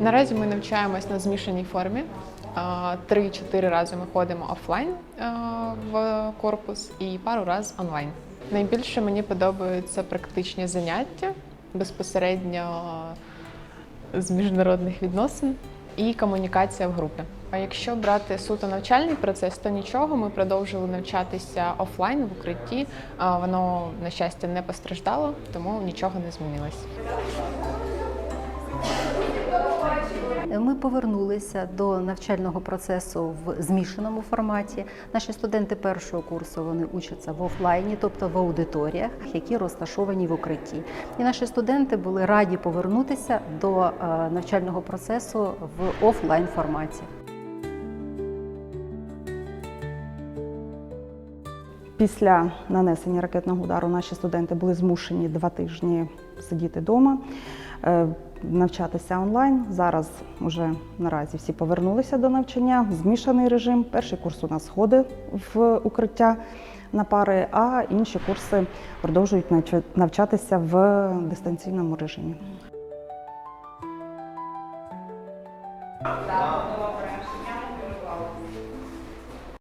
Наразі ми навчаємось на змішаній формі. Три-чотири рази ми ходимо офлайн в корпус і пару разів онлайн. Найбільше мені подобаються практичні заняття безпосередньо з міжнародних відносин і комунікація в групі. А якщо брати суто навчальний процес, то нічого. Ми продовжили навчатися офлайн в укритті. Воно, на щастя, не постраждало, тому нічого не змінилось. Ми повернулися до навчального процесу в змішаному форматі. Наші студенти першого курсу вони учаться в офлайні, тобто в аудиторіях, які розташовані в укритті. І наші студенти були раді повернутися до е, навчального процесу в офлайн форматі. Після нанесення ракетного удару наші студенти були змушені два тижні сидіти вдома, навчатися онлайн. Зараз вже наразі всі повернулися до навчання. Змішаний режим. Перший курс у нас ходить в укриття на пари, а інші курси продовжують навчатися в дистанційному режимі.